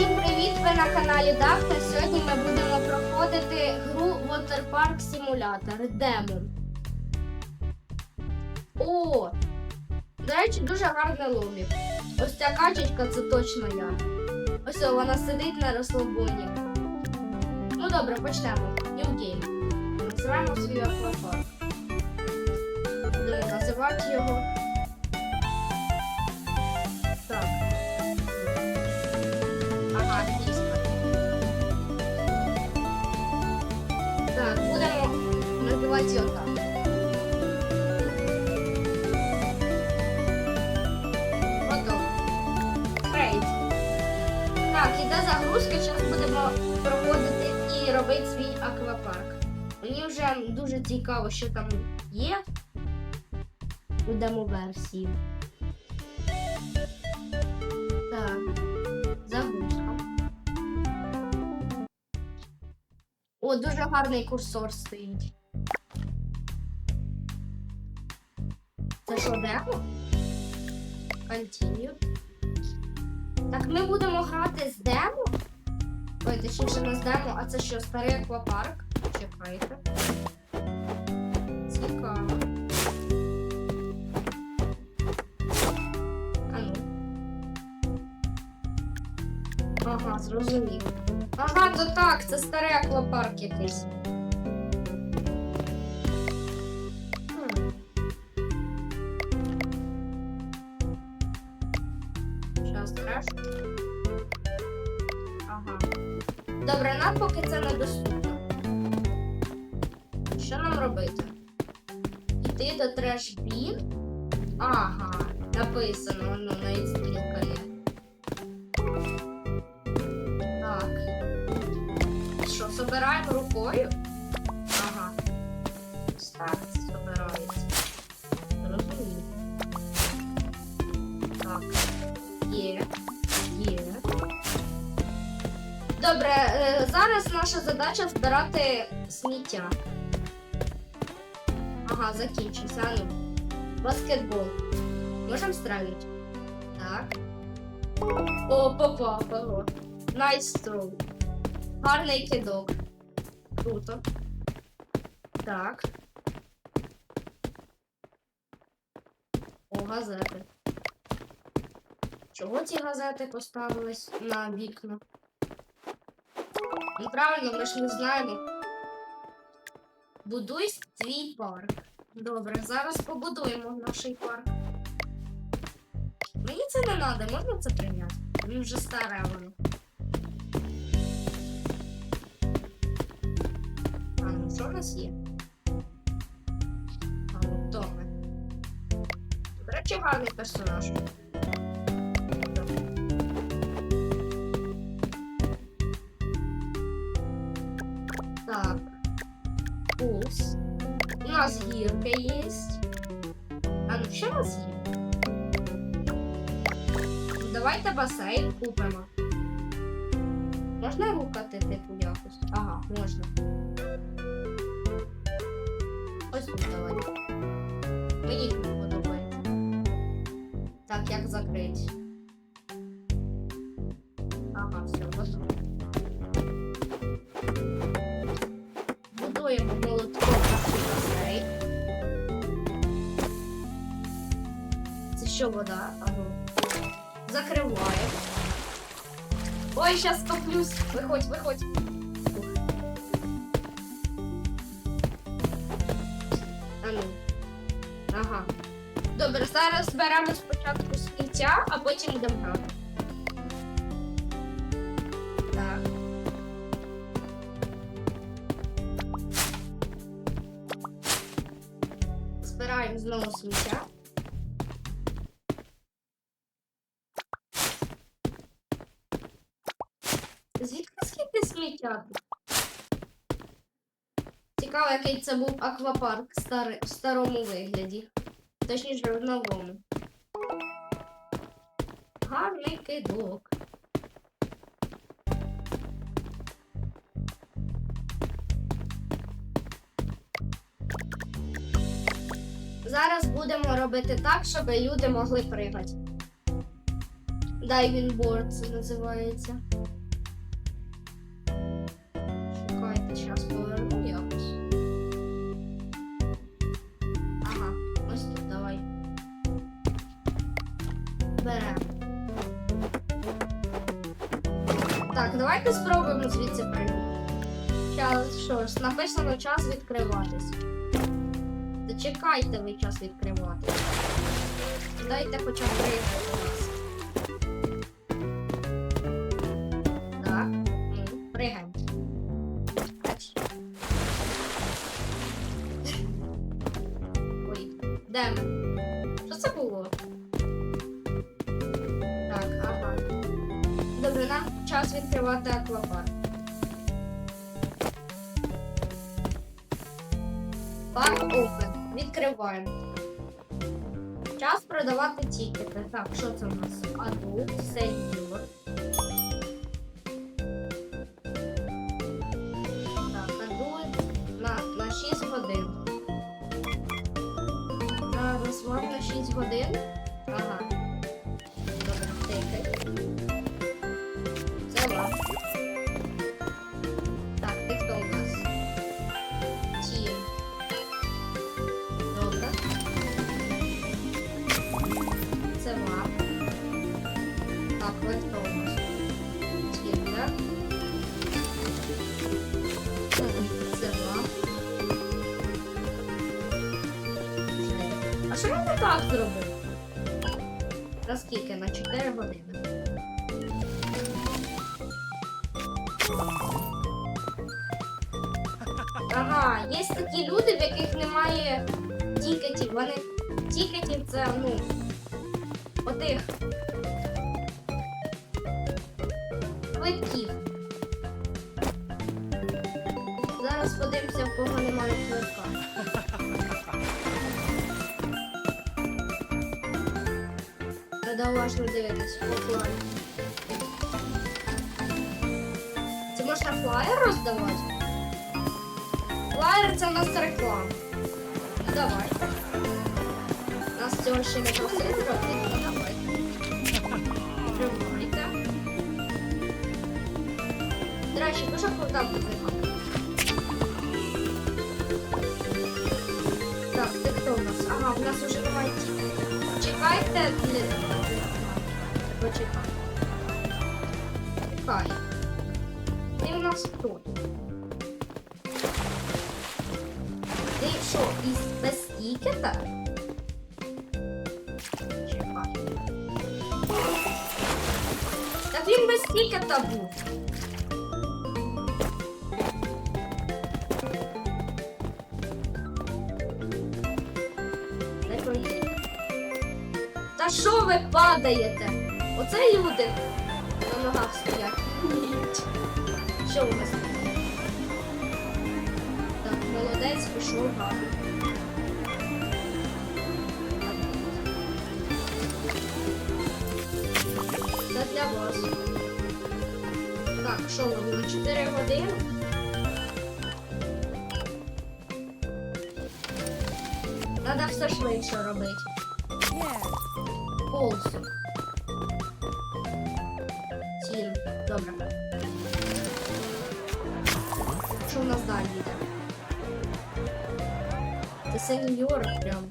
Всім привіт! Ви на каналі Дахта. Сьогодні ми будемо проходити гру Water Park Simulator Demon. О! До речі, дуже гарне лобі. Ось ця качечка це точно я. Ось о, вона сидить на розслабоні. Ну добре, почнемо. New Game. Називаємо свій аквапарк. Будемо називати його. Так. Готово. Крейт. Так, іде загрузка, зараз будемо проходити і робити свій аквапарк. Мені вже дуже цікаво, що там є у демо-версії. Так, загрузка. О, дуже гарний курсор стоїть. Це що, демо? Continue. Так, ми будемо грати з демо? Ой, точніше не з демо, а це що, старий аквапарк? Чекайте. Цікаво. А ну. Ага, зрозумів. Ага, то так, це старий аквапарк якийсь. До? Ага, написано, ну, навіть стрілка. Так. Що, собираємо рукою? Ага. Так, собирається. Так. Є. Є. Добре, е, зараз наша задача збирати сміття. Ага, закінчився. А. Баскетбол. Можемо стрелять? Так. О, попав. Ого. Найс throw. Гарний кидок. Круто. Так. О, газети. Чого ці газети поставились на вікна? Ну правильно, ми ж не знаємо. Будуй свій парк. Добре, зараз побудуємо наш парк. Мені це не треба, можна це прийняти? Він вже старе воно. А ну що в нас є? А ну то ми. До речі, гарний персонаж. Гірка є. А ну у нас є? Давайте басейн купимо. Можна рухати типу якось? Ага, можна. Ось тут давай. Мені подобається. Так, як закрити? Вода? Ага. Закриваю. Ой, сейчас топлюсь. Виходь, виходь. Ух. А ну. Ага. Добре, зараз беремо спочатку сміття, а потім йдемо грати. Збираємо знову сміття. Звідки скільки сміття? Цікаво, який це був аквапарк стари, в старому вигляді. Точніше, в новому. Гарний кидок. Зараз будемо робити так, щоб люди могли пригати. Board це називається. Беремо. Так, давайте спробуємо звідси прийти. Час, що ж, написано час відкриватись. Зачекайте ви час відкриватись. Дайте хоча б приїхати Відкриваємо. Час продавати тікети. Так, що це у нас? Адулт, сеньор. Так, адулт на, на 6 годин. Вам на 6 годин. Я не так зробив? На скільки? На 4 години. Ага, є такі люди, в яких немає тікетів. Вони тікетів це, ну, отих квитків. Зараз подивимося, в кого немає квитка. Треба уважно дивитись офлайн. Це можна флаєр роздавати? Флаєр це у нас реклама. Ну давайте. Нас цього ще не просили робити. Ну давайте. Тримайте. До речі, дуже крута музика. Так, ти хто у нас? Ага, у нас вже немає ті. Чекайте. Почекай. Чекай. Ти у нас тут? Ти що, із без тікета? Чекай. Так він без тікета був. Та що ви падаєте? Оце люди на ногах стоять. Що у тут? Так, молодець, пішов гарно. Це для вас. Так, що вам на 4 години? Треба все швидше робити. Нас? Це сеньор прям.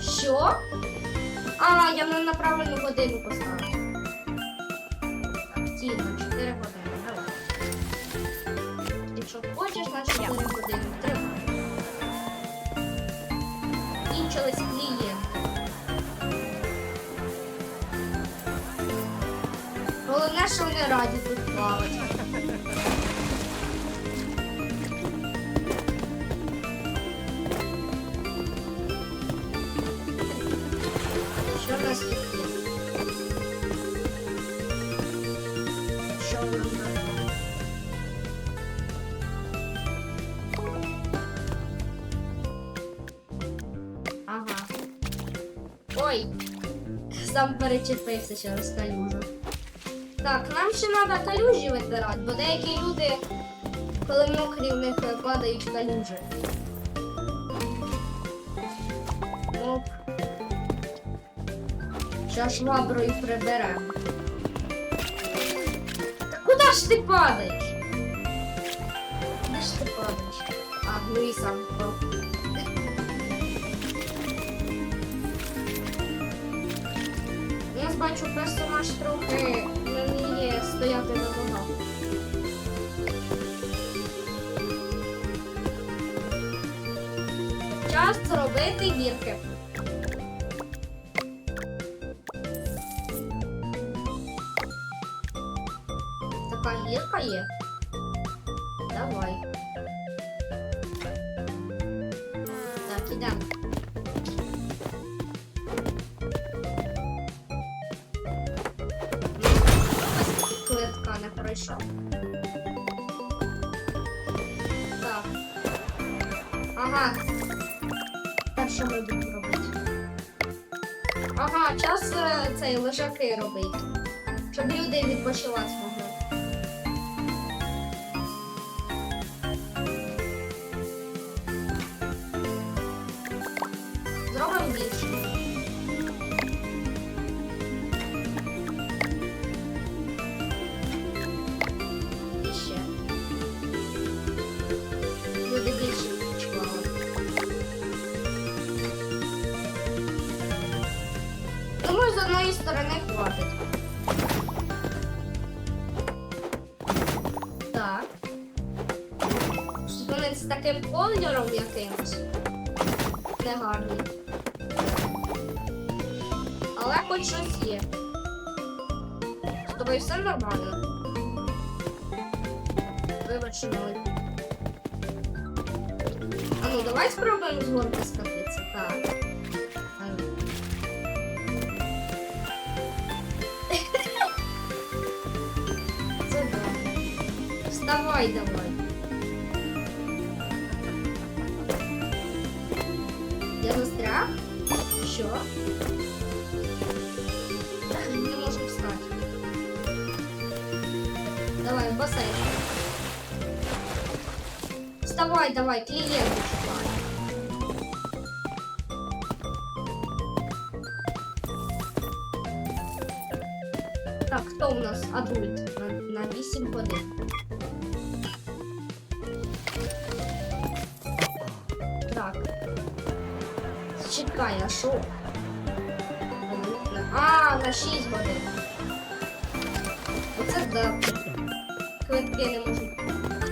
Що? А, я на правильну годину поставила. Раді тут плавати. Що в нас тут? Що в нас? Ага. Ой, сам перечепився через калюжу. Так, нам ще треба калюжі витирати, бо деякі люди, коли мокрі, в них падають калюжі. Оп. Зараз шваброю приберемо. Куди ж ти падаєш? Куди ж ти падаєш? А, ну і сам впав. Ж бачу, персонаж трохи Час робити гірки. Лежаки робити. Щоб люди відпочивати могли. Є. З тобою все нормально. Вибач, ноль. А ну давай спробуємо з горки скатитися. Так. Це. Вставай давай. Я застряг? Що? Басейн. Вставай, давай, клиент. Так, хто у нас адульт на, на 8 годин? Так. Чекай, а що? А, на 6 годин. Оце да. Квитки не можу.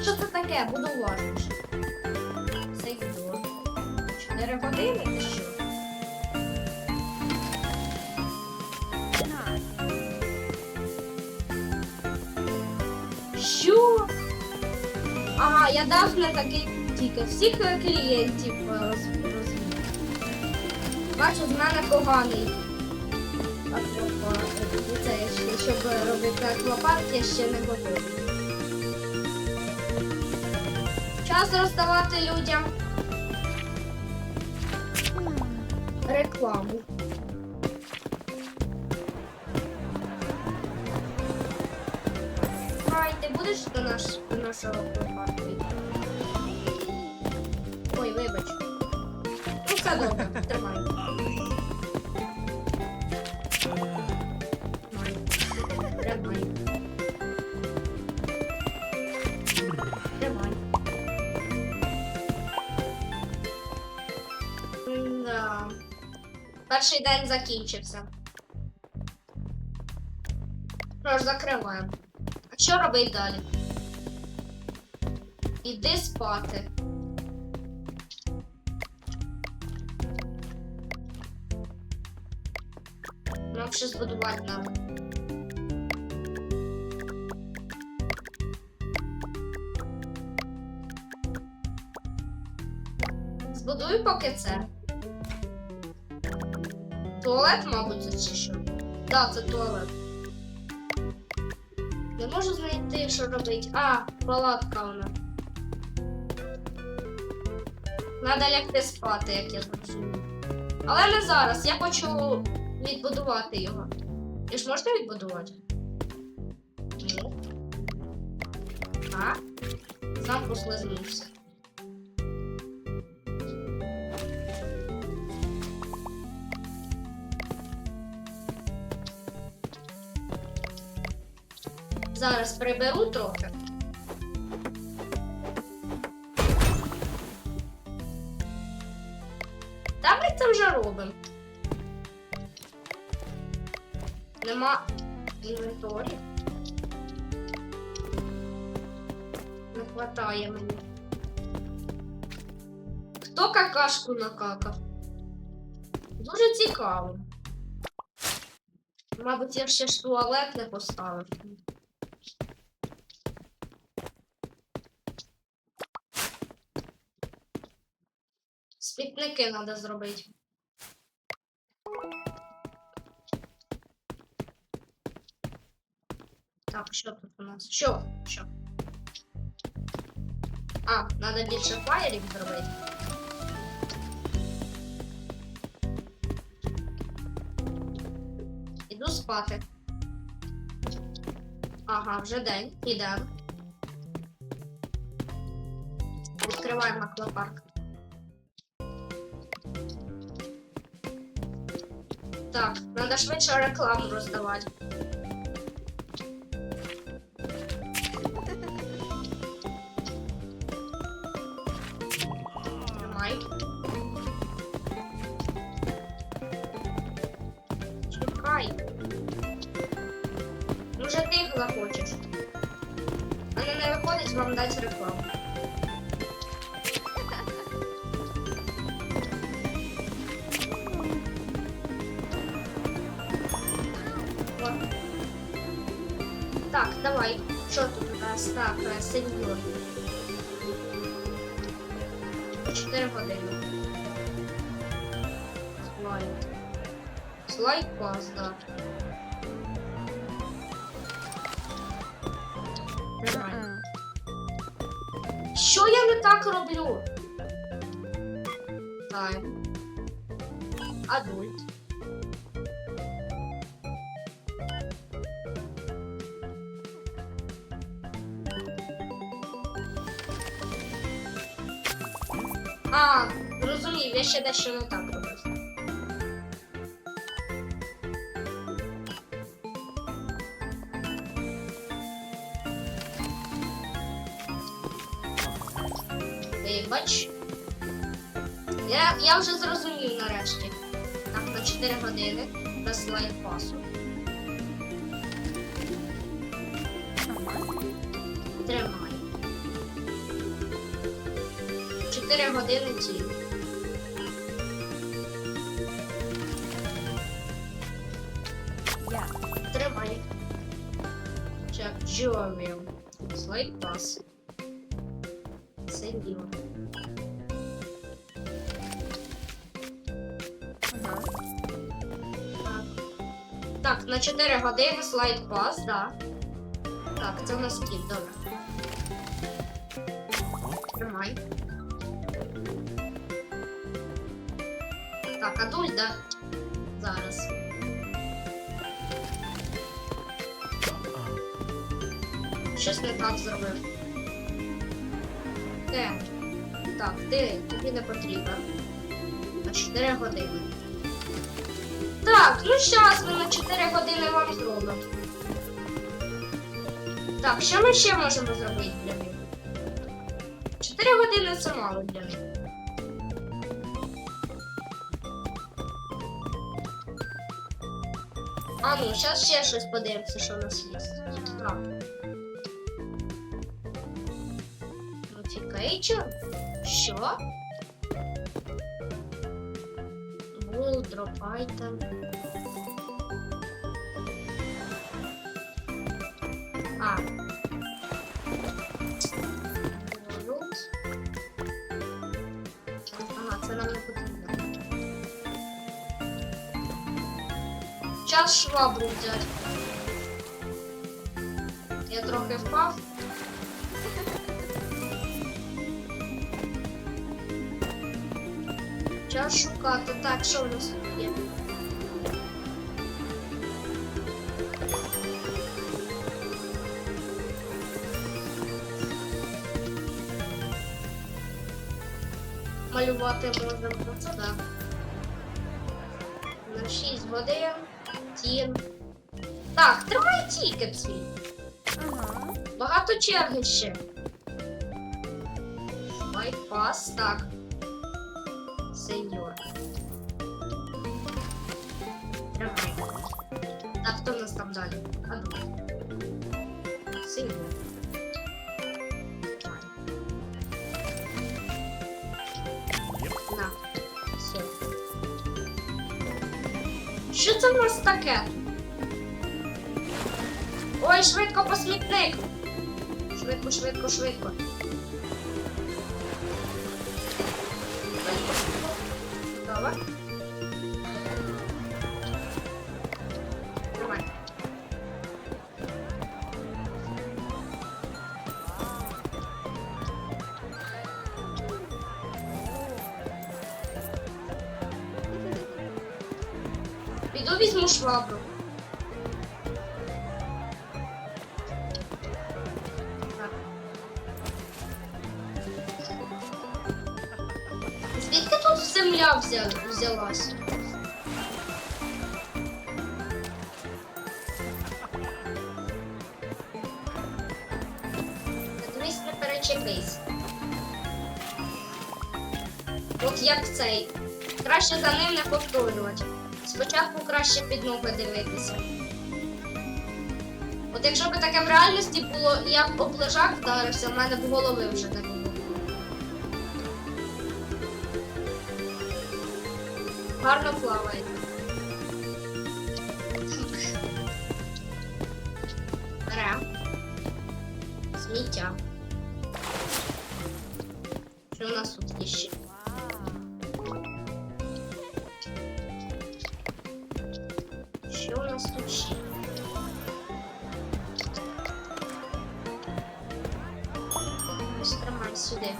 Що це таке? Буду уважніше. Сейфдор. 4 години чи що? Що? Ага, я дав на такий тільки всіх клієнтів е, розвів. Бачу, з мене поганий. Аквапарк. Це щоб робити аквапарк, я ще не готовий. Час роздавати людям рекламу. Ай, ти будеш до, наш, до нашого аквапарку? Ой, вибач. Ну, все добре. Тримай. Перший день закінчився. Що ж, закриваємо. А що робити далі? Іди спати. Нам ще збудувати надо. Збудуй поки це. Туалет, мабуть, це чи що? Да, це туалет. Не можу знайти, що робити. А, палатка вона. Надо лягти спати, як я зрозумів. Але не зараз. Я хочу відбудувати його. І ж можна відбудувати? Ні. А? Сам послизнувся. Зараз приберу трохи. Та ми це вже робимо. Нема інвенторі. Не хватає мені. Хто какашку накакав? Дуже цікаво. Мабуть, я ще ж туалет не поставив. Смітники треба зробити. Так, що тут у нас? Що? Що? А, треба більше фаєрів зробити. Іду спати. Ага, вже день. Ідемо. Відкриваємо аквапарк. Так, треба швидше рекламу роздавати. 4 години. Слайд. Слайд пас, да. Нормально. Що я не так роблю? Тайм. Адульт. Ще дещо не так робив. Вибач. Я, я вже зрозумів нарешті. Так, на 4 години без лайфпасу. Тримай. 4 години ті. Чек, Джовіл. Слайд пас. Це діло. Так. Так, на 4 години слайд пас, да. Так, це у нас кіт, добре. Тримай. Так, адуль, да? Зараз. Щось не так зробив. Де? Так, ти тобі не потрібен. На 4 години. Так, ну щас ми на 4 години вам зробимо. Так, що ми ще можемо зробити для них? 4 години це мало для них. А ну, зараз ще щось подивимося, що у нас є. Так. Notification? Що? Will drop item. А. Ага, це нам не потрібно. Час швабру взяти. Я трохи впав. Час шукати. Так, що в нас тут є? Малювати можемо це, да. На 6 годин. Тін. Так, тримай тікет свій. Ага. Багато черги ще. Байпас, так. Сеньор. Тримай. Так, хто нас там далі? А ну. Сеньор. На. Все. Що це в нас таке? Ой, швидко по смітник! Швидко, швидко, швидко. Давай. Давай. Піду візьму швабру. Взя... взялась? Дивись, не перечепись. От як цей. Краще за ним не повторювати. Спочатку краще під ноги дивитися. От якщо б таке в реальності було, я б об лежак вдарився, в мене б голови вже не Гарно плаває. Берем. Сміття. Що у нас тут є ще? Що у нас тут ще? Ось тримай сюди.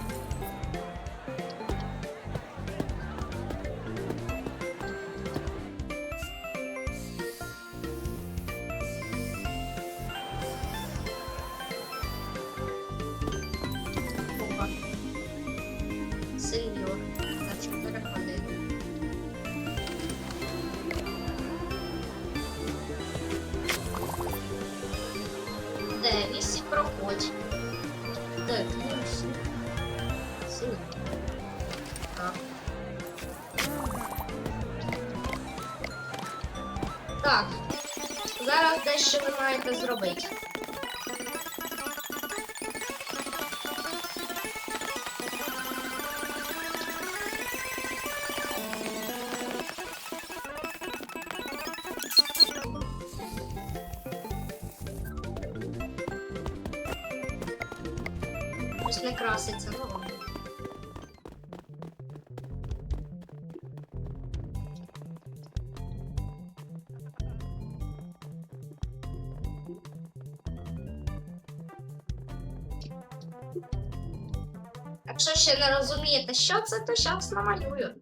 Ви ще не розумієте, що це, то зараз намалюю.